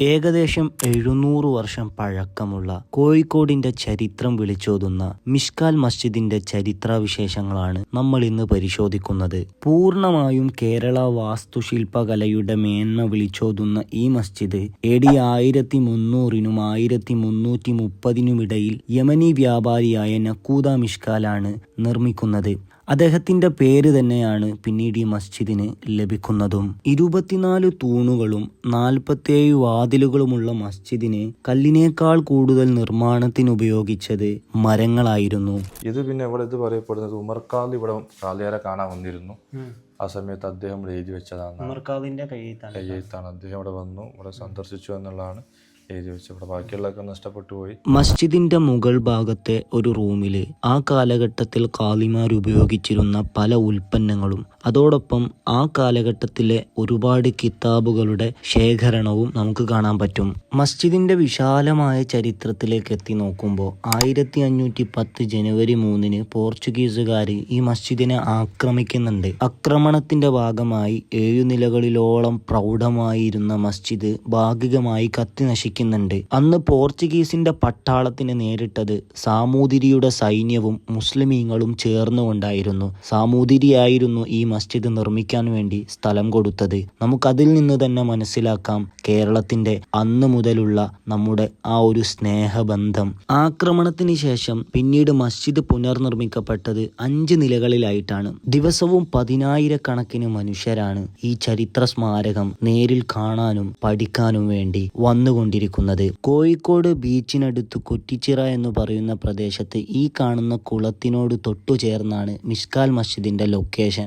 ഏകദേശം എഴുന്നൂറ് വർഷം പഴക്കമുള്ള കോഴിക്കോടിന്റെ ചരിത്രം വിളിച്ചോതുന്ന മിഷ്കാൽ മസ്ജിദിന്റെ ചരിത്രവിശേഷങ്ങളാണ് നമ്മൾ ഇന്ന് പരിശോധിക്കുന്നത്. പൂർണമായും കേരള വാസ്തുശില്പകലയുടെ മേന്മ വിളിച്ചോതുന്ന ഈ മസ്ജിദ് എ ഡി ആയിരത്തി മുന്നൂറിനും ആയിരത്തി മുന്നൂറ്റി മുപ്പതിനുമിടയിൽ യമനി വ്യാപാരിയായ നക്കൂദ മിഷ്കാലാണ് നിർമ്മിക്കുന്നത്. അദ്ദേഹത്തിന്റെ പേര് തന്നെയാണ് പിന്നീട് ഈ മസ്ജിദിന് ലഭിക്കുന്നതും. ഇരുപത്തിനാല് തൂണുകളും നാൽപ്പത്തേഴ് വാതിലുകളുമുള്ള മസ്ജിദിന് കല്ലിനേക്കാൾ കൂടുതൽ നിർമ്മാണത്തിന് ഉപയോഗിച്ചത് മരങ്ങളായിരുന്നു. ഇത് പിന്നെ ഇവിടെ ഇത് പറയപ്പെടുന്നത് ഉമർക്കാൽ ഇവിടെ കാലിയാരെ കാണാൻ വന്നിരുന്നു. ആ സമയത്ത് അദ്ദേഹം ഇവിടെ എഴുതി വെച്ചതാണ്. എഴുത്താണ് അദ്ദേഹം ഇവിടെ വന്നു ഇവിടെ സന്ദർശിച്ചു എന്നുള്ളതാണ്. ബാക്കിയുള്ളതൊക്കെ മസ്ജിദിന്റെ മുകൾ ഭാഗത്തെ ഒരു റൂമിൽ ആ കാലഘട്ടത്തിൽ കാലിമാർ ഉപയോഗിച്ചിരുന്ന പല ഉൽപ്പന്നങ്ങളും അതോടൊപ്പം ആ കാലഘട്ടത്തിലെ ഒരുപാട് കിതാബുകളുടെ ശേഖരണവും നമുക്ക് കാണാൻ പറ്റും. മസ്ജിദിന്റെ വിശാലമായ ചരിത്രത്തിലേക്ക് എത്തി നോക്കുമ്പോൾ ആയിരത്തി അഞ്ഞൂറ്റി പത്ത് ജനുവരി മൂന്നിന് പോർച്ചുഗീസുകാർ ഈ മസ്ജിദിനെ ആക്രമിക്കുന്നുണ്ട്. ആക്രമണത്തിന്റെ ഭാഗമായി ഏഴു നിലകളിലോളം പ്രൗഢമായിരുന്ന മസ്ജിദ് ഭാഗികമായി കത്തി നശിക്കുന്നുണ്ട് അന്ന് പോർച്ചുഗീസിന്റെ പട്ടാളത്തിന് നേരിട്ടത് സാമൂതിരിയുടെ സൈന്യവും മുസ്ലിമീങ്ങളും ചേർന്നുകൊണ്ടായിരുന്നു. സാമൂതിരിയായിരുന്നു ഈ മസ്ജിദ് നിർമ്മിക്കാൻ വേണ്ടി സ്ഥലം കൊടുത്തത്. നമുക്കതിൽ നിന്ന് തന്നെ മനസ്സിലാക്കാം കേരളത്തിന്റെ അന്ന് മുതലുള്ള നമ്മുടെ ആ ഒരു സ്നേഹബന്ധം. ആക്രമണത്തിന് ശേഷം പിന്നീട് മസ്ജിദ് പുനർനിർമ്മിക്കപ്പെട്ടത് അഞ്ച് നിലകളിലായിട്ടാണ്. ദിവസവും പതിനായിരക്കണക്കിന് മനുഷ്യരാണ് ഈ ചരിത്ര സ്മാരകം നേരിൽ കാണാനും പഠിക്കാനും വേണ്ടി വന്നുകൊണ്ടിരിക്കുന്നത്. കോഴിക്കോട് ബീച്ചിനടുത്ത് കുറ്റിച്ചിറ എന്ന് പറയുന്ന പ്രദേശത്ത് ഈ കാണുന്ന കുളത്തിനോട് തൊട്ടു ചേർന്നാണ് മിഷ്കാൽ മസ്ജിദിന്റെ ലൊക്കേഷൻ